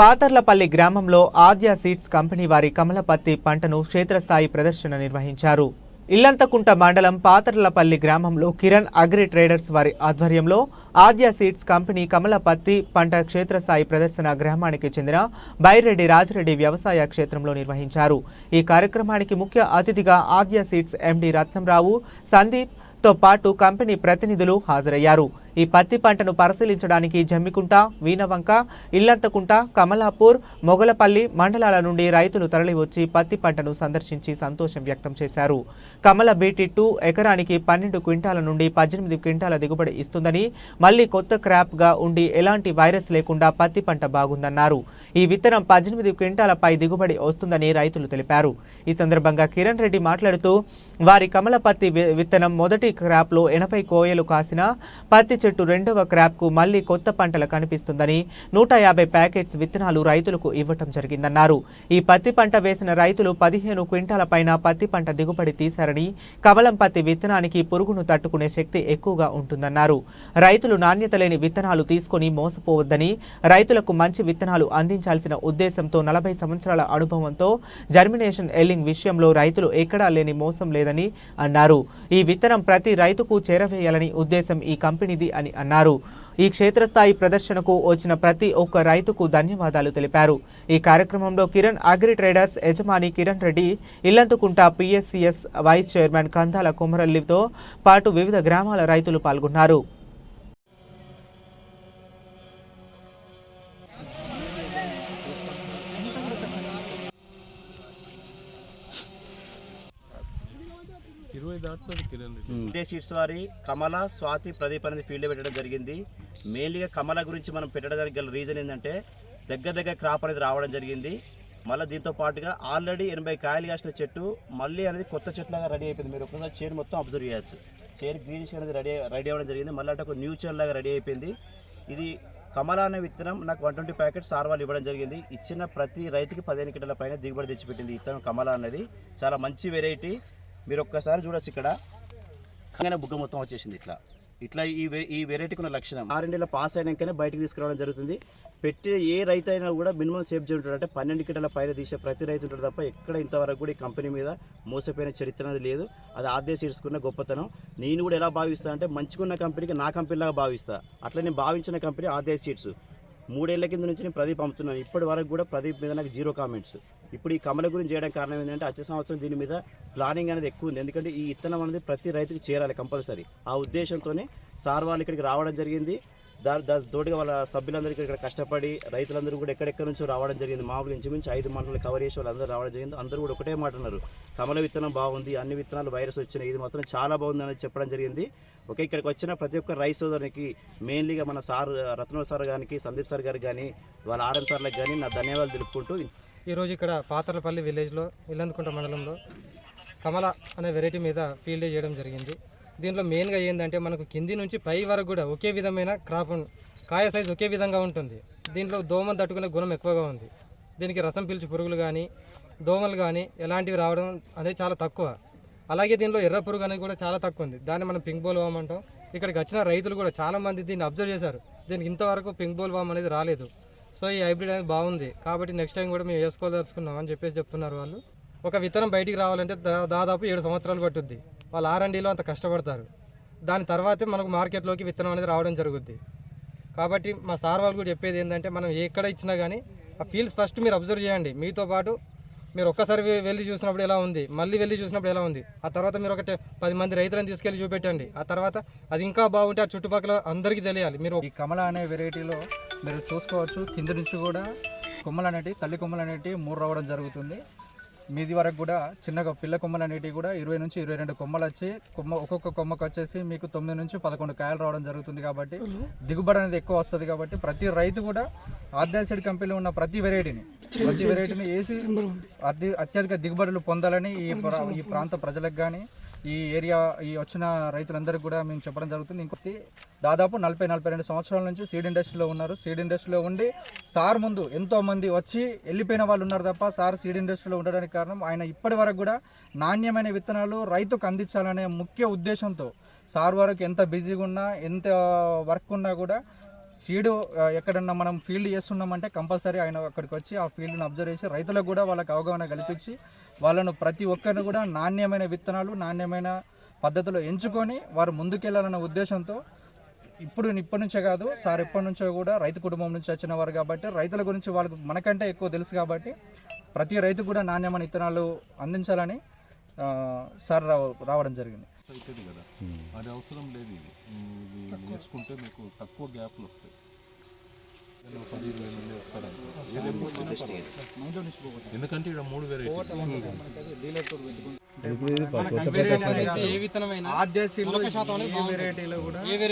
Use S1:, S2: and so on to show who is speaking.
S1: పాతర్లపల్లి గ్రామంలో ఆద్య seeds company వారి కమలపత్తి పంటను క్షేత్రస్థాయి ప్రదర్శన నిర్వహించారు. ఇల్లంతకుంట మండలం పాతర్లపల్లి గ్రామంలో కిరణ్ అగ్రి ట్రేడర్స్ వారి ఆధ్వర్యంలో ఆద్య సీడ్స్ కంపెనీ కమలపత్తి పంట క్షేత్రస్థాయి ప్రదర్శన గ్రామానికి చెందిన బైరెడ్డి రాజరెడ్డి వ్యవసాయ క్షేత్రంలో నిర్వహించారు. ఈ కార్యక్రమానికి ముఖ్య అతిథిగా ఆద్య సీడ్స్ ఎండి రత్నంరావు సందీప్తో పాటు కంపెనీ ప్రతినిధులు హాజరయ్యారు. ఈ పత్తి పంటను పరిశీలించడానికి జమ్మికుంట వీనవంక ఇల్లంతకుంట కమలాపూర్ మొగలపల్లి మండలాల నుండి రైతులు తరలివచ్చి పత్తి పంటను సందర్శించి సంతోషం వ్యక్తం చేశారు. కమల బీటీ టూ ఎకరానికి పన్నెండు క్వింటాల నుండి పద్దెనిమిది క్వింటాల దిగుబడి ఇస్తుందని మళ్ళీ కొత్త క్రాప్గా ఉండి ఎలాంటి వైరస్ లేకుండా పత్తి పంట బాగుందన్నారు. ఈ విత్తనం పద్దెనిమిది క్వింటాలపై దిగుబడి వస్తుందని రైతులు తెలిపారు. ఈ సందర్భంగా కిరణ్ రెడ్డి మాట్లాడుతూ వారి కమల పత్తి వి- విత్తనం మొదటి క్రాప్లో ఎనభై కోయలు కాసిన పత్తి చెట్టు రెండవ క్రాప్కు మళ్ళీ కొత్త పంటలు కనిపిస్తుందని నూట యాభై ప్యాకెట్స్ విత్తనాలు రైతులకు ఇవ్వటం జరిగిందన్నారు. ఈ పత్తి పంట వేసిన రైతులు పదిహేను క్వింటాల పైన పత్తి పంట దిగుబడి తీశారని కమలం పత్తి విత్తనానికి పురుగును తట్టుకునే శక్తి ఎక్కువగా ఉంటుందన్నారు. రైతులు నాణ్యత లేని విత్తనాలు తీసుకొని మోసపోవద్దని రైతులకు మంచి విత్తనాలు అందించాల్సిన ఉద్దేశంతో నలభై సంవత్సరాల అనుభవంతో జర్మినేషన్ ఎల్లింగ్ విషయంలో రైతులు ఎక్కడా లేని మోసం లేదని అన్నారు. ఈ విత్తనం ప్రతి రైతుకు చేరవేయాలని ఉద్దేశం ఈ కంపెనీది అని అన్నారు. ఈ క్షేత్రస్థాయి ప్రదర్శనకు వచ్చిన ప్రతి ఒక్క రైతుకు ధన్యవాదాలు తెలిపారు. ఈ కార్యక్రమంలో కిరణ్ అగ్రి ట్రేడర్స్ యజమాని Kiran Reddy Illanthakunta PSCS vice chairman Kandala కుమరల్లితో పాటు వివిధ గ్రామాల రైతులు పాల్గొన్నారు.
S2: ఇదే సీట్స్
S3: ఇండియా వారి కమల స్వాతి ప్రదీప్ అనేది ఫీల్డ్ పెట్టడం జరిగింది. మెయిన్లీగా కమల గురించి మనం పెట్టడానికి గల రీజన్ ఏంటంటే దగ్గర దగ్గర క్రాప్ అనేది రావడం జరిగింది. మళ్ళీ దీంతో పాటుగా ఆల్రెడీ ఎనభై కాయలు కాసిన చెట్టు మళ్ళీ అనేది కొత్త చెట్లాగా రెడీ అయిపోయింది. మీరు ఒకసారి చైర్ మొత్తం అబ్జర్వ్ చేయొచ్చు. చైర్ గ్రీనిష్ అనేది రెడీ రెడీ అవ్వడం జరిగింది. మళ్ళీ అంటే ఒక న్యూ చైర్ లాగా రెడీ అయిపోయింది. ఇది కమల అనే విత్తనం నాకు వన్ ట్వంటీ ప్యాకెట్స్ సార్ వాళ్ళు ఇవ్వడం జరిగింది. ఇచ్చిన ప్రతి రైతుకి పదిహేను కిటల పైన దిగుబడి తెచ్చిపెట్టింది ఈ విత్తనం కమల అనేది. చాలా మంచి వెరైటీ మీరు ఒక్కసారి చూడొచ్చు ఇక్కడ. కానీ బుగ్గ మొత్తం వచ్చేసింది ఇట్లా. ఇట్లా ఈ ఈ వెరైటీకి ఉన్న లక్షణం. ఆరెండేళ్ళ పాస్ అయినాకనే బయటకు తీసుకురావడం జరుగుతుంది. పెట్టే ఏ రైతు అయినా కూడా మినిమం సేఫ్ ఉంటాడు. అంటే పన్నెండు కిటల పైన తీసే ప్రతి రైతు ఉంటాడు తప్ప ఎక్కడ ఇంతవరకు కూడా ఈ కంపెనీ మీద మోసపోయిన చరిత్ర అనేది లేదు. అది ఆద్య సీడ్స్కున్న గొప్పతనం. నేను కూడా ఎలా భావిస్తా అంటే మంచిగున్న కంపెనీకి నా కంపెనీలాగా భావిస్తా. అట్లా నేను భావించిన కంపెనీ ఆద్య సీట్స్ మూడేళ్ళ కింద నుంచి నేను ప్రదీప్ అమ్ముతున్నాను. ఇప్పటి వరకు కూడా ప్రదీప్ మీద నాకు జీరో కామెంట్స్. ఇప్పుడు ఈ కమల గురించి చేయడం కారణం ఏంటంటే వచ్చే సంవత్సరం దీని మీద ప్లానింగ్ అనేది ఎక్కువ ఉంది. ఎందుకంటే ఈ ఇత్తనం అనేది ప్రతి రైతుకి చేరాలి కంపల్సరీ. ఆ ఉద్దేశంతోనే సార్ వాళ్ళు ఇక్కడికి రావడం జరిగింది. దా దా తోటిగా వాళ్ళ సభ్యులందరికీ ఇక్కడ కష్టపడి రైతులందరూ కూడా ఎక్కడెక్కడి నుంచో రావడం జరిగింది. మామూలు ఇంచుమించి ఐదు మండలు కవర్ చేసి వాళ్ళందరూ రావడం జరిగింది. అందరూ కూడా ఒకటే మాట అన్నారు. కమల విత్తనం బాగుంది అన్ని విత్తనాలు వైరస్ వచ్చినాయి ఇది మాత్రం చాలా బాగుంది అనేది చెప్పడం జరిగింది. ఓకే ఇక్కడికి వచ్చిన ప్రతి ఒక్క రైస్ సోదరునికి మెయిన్లీగా మన సార్ రత్న సార్ గారికి సందీప్ సార్ గారికి కానీ వాళ్ళ ఆర్ఎం సార్లకు కానీ నా ధన్యవాదాలు తెలుపుకుంటూ
S4: ఈరోజు ఇక్కడ పాతర్లపల్లి విలేజ్లో ఇల్లందుకుంట మండలంలో కమల అనే వెరైటీ మీద ఫీల్డ్ చేయడం జరిగింది. దీంట్లో మెయిన్గా ఏంటంటే మనకు కింది నుంచి పై వరకు కూడా ఒకే విధమైన క్రాప్ కాయ సైజు ఒకే విధంగా ఉంటుంది. దీంట్లో దోమ తట్టుకునే గుణం ఎక్కువగా ఉంది. దీనికి రసం పీల్చి పురుగులు కానీ దోమలు కానీ ఎలాంటివి రావడం అనేది చాలా తక్కువ. అలాగే దీనిలో ఎర్ర పురుగు అనేది కూడా చాలా తక్కువ ఉంది. దాన్ని మనం పింక్ బోల్ వామ్ అంటాం. ఇక్కడికి వచ్చిన రైతులు కూడా చాలా మంది దీన్ని అబ్జర్వ్ చేశారు. దీనికి ఇంతవరకు పింక్ బోల్ వామ్ అనేది రాలేదు. సో ఈ హైబ్రిడ్ అనేది బాగుంది. కాబట్టి నెక్స్ట్ టైం కూడా మేము వేసుకోదలుచుకున్నాం అని చెప్పేసి చెప్తున్నారు వాళ్ళు. ఒక విత్తనం బయటికి రావాలంటే దా- దాదాపు ఏడు సంవత్సరాలు పట్టుద్ది. వాళ్ళు ఆర్ఎండీలో అంత కష్టపడతారు. దాని తర్వాతే మనకు మార్కెట్లోకి విత్తనం అనేది రావడం జరుగుద్ది. కాబట్టి మా సార్ వాళ్ళు కూడా చెప్పేది ఏంటంటే మనం ఎక్కడ ఇచ్చినా కానీ ఆ ఫీల్డ్స్ ఫస్ట్ మీరు అబ్జర్వ్ చేయండి. మీతో పాటు మీరు ఒక్కసారి వెళ్ళి చూసినప్పుడు ఎలా ఉంది? మళ్ళీ వెళ్ళి చూసినప్పుడు ఎలా ఉంది? ఆ తర్వాత మీరు ఒకటి పది మంది రైతులను తీసుకెళ్ళి చూపెట్టండి. ఆ తర్వాత అది ఇంకా బాగుంటే ఆ చుట్టుపక్కల అందరికీ తెలియాలి. మీరు
S5: ఈ కమల అనే వెరైటీలో మీరు చూసుకోవచ్చు. కింద నుంచి కూడా కొమ్మలు అనేటివి తల్లి కొమ్మలు అనేటివి మూడు రావడం జరుగుతుంది. మీది వరకు కూడా చిన్నగా పిల్ల కొమ్మలు అనేటివి కూడా ఇరవై నుంచి ఇరవై రెండు కొమ్మలు వచ్చి కొమ్మ ఒక్కొక్క కొమ్మకు వచ్చేసి మీకు తొమ్మిది నుంచి పదకొండు కాయలు రావడం జరుగుతుంది కాబట్టి దిగుబడి అనేది ఎక్కువ వస్తుంది కాబట్టి ప్రతి రైతు కూడా ఆద్యాసిడ్ కంపెనీలో ఉన్న ప్రతి వెరైటీని ప్రతి వెరైటీని వేసి అతి అత్యధిక దిగుబడులు పొందాలని ఈ ప్రా- ఈ ప్రాంత ప్రజలకు కానీ ఈ ఏరియా ఈ వచ్చిన రైతులందరికీ కూడా మేము చెప్పడం జరుగుతుంది. ఇంకొకటి దాదాపు నలభై నలభై రెండు సంవత్సరాల నుంచి సీడ్ ఇండస్ట్రీలో ఉన్నారు. సీడ్ ఇండస్ట్రీలో ఉండి సార్ ముందు ఎంతో మంది వచ్చి వెళ్ళిపోయిన వాళ్ళు ఉన్నారు తప్ప సార్ సీడ్ ఇండస్ట్రీలో ఉండడానికి కారణం ఆయన ఇప్పటి వరకు కూడా నాణ్యమైన విత్తనాలు రైతుకు అందించాలనే ముఖ్య ఉద్దేశంతో సార్ వరకు ఎంత బిజీగా ఉన్నా ఎంత వర్క్ ఉన్నా కూడా సీడు ఎక్కడన్నా మనం ఫీల్డ్ చేస్తున్నామంటే కంపల్సరీ ఆయన అక్కడికి వచ్చి ఆ ఫీల్డ్ని అబ్జర్వ్ చేసి రైతులకు కూడా వాళ్ళకి అవగాహన కల్పించి వాళ్ళను ప్రతి ఒక్కరిని కూడా నాణ్యమైన విత్తనాలు నాణ్యమైన పద్ధతిలో ఎంచుకొని వారు ముందుకెళ్ళాలన్న ఉద్దేశంతో ఇప్పుడు ఇప్పటి నుంచే కాదు సార్ ఎప్పటి నుంచో కూడా రైతు కుటుంబం నుంచి వచ్చిన వారు కాబట్టి రైతుల గురించి వాళ్ళకు మనకంటే ఎక్కువ తెలుసు కాబట్టి ప్రతి రైతు కూడా నాణ్యమైన విత్తనాలు అందించాలని సార్ రావ రావడం జరిగింది.
S2: అవుతుంది కదా. అది అవసరం లేదు ఇది. ఇది వేసుకుంటే మీకు తక్కువ గ్యాప్లు వస్తాయి. పది ఇరవై మంది పర్వాలేదు. ఎందుకంటే ఇక్కడ మూడు వెరైటీ
S4: ఏ విత్తనమైనా
S5: ఆద్య. వెరైటీలో కూడా